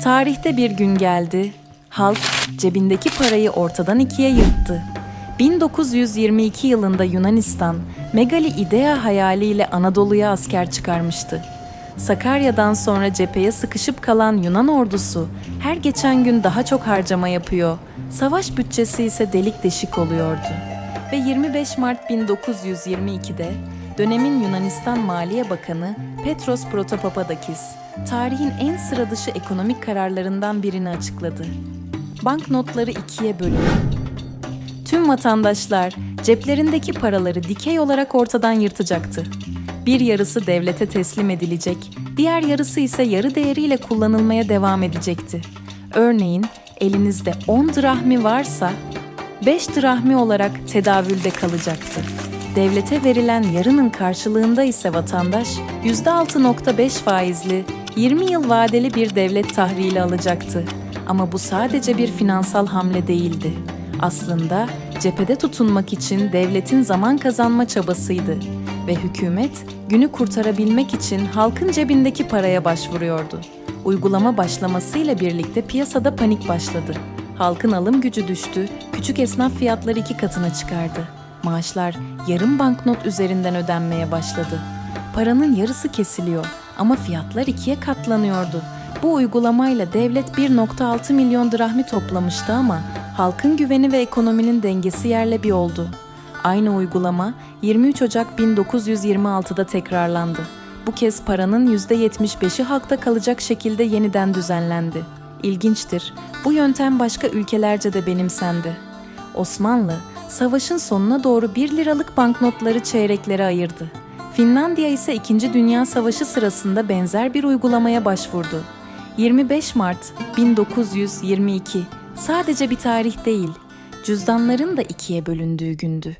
Tarihte bir gün geldi. Halk cebindeki parayı ortadan ikiye yırttı. 1922 yılında Yunanistan, Megali İdea hayaliyle Anadolu'ya asker çıkarmıştı. Sakarya'dan sonra cepheye sıkışıp kalan Yunan ordusu her geçen gün daha çok harcama yapıyor. Savaş bütçesi ise delik deşik oluyordu. Ve 25 Mart 1922'de dönemin Yunanistan Maliye Bakanı Petros Protopapadakis, tarihin en sıra dışı ekonomik kararlarından birini açıkladı. Banknotları ikiye bölün. Tüm vatandaşlar ceplerindeki paraları dikey olarak ortadan yırtacaktı. Bir yarısı devlete teslim edilecek, diğer yarısı ise yarı değeriyle kullanılmaya devam edecekti. Örneğin elinizde 10 drahmi varsa 5 drahmi olarak tedavülde kalacaktı. Devlete verilen yarının karşılığında ise vatandaş %6.5 faizli 20 yıl vadeli bir devlet tahrili alacaktı. Ama bu sadece bir finansal hamle değildi. Aslında cephede tutunmak için devletin zaman kazanma çabasıydı ve hükümet günü kurtarabilmek için halkın cebindeki paraya başvuruyordu. Uygulama başlamasıyla birlikte piyasada panik başladı. Halkın alım gücü düştü, küçük esnaf fiyatları iki katına çıkardı. Maaşlar yarım banknot üzerinden ödenmeye başladı. Paranın yarısı kesiliyor ama fiyatlar ikiye katlanıyordu. Bu uygulamayla devlet 1.6 milyon drahmi toplamıştı ama halkın güveni ve ekonominin dengesi yerle bir oldu. Aynı uygulama 23 Ocak 1926'da tekrarlandı. Bu kez paranın %75'i halkta kalacak şekilde yeniden düzenlendi. İlginçtir, bu yöntem başka ülkelerce de benimsendi. Osmanlı, savaşın sonuna doğru 1 liralık banknotları çeyreklere ayırdı. Finlandiya ise 2. Dünya Savaşı sırasında benzer bir uygulamaya başvurdu. 25 Mart 1922 sadece bir tarih değil, cüzdanların da ikiye bölündüğü gündü.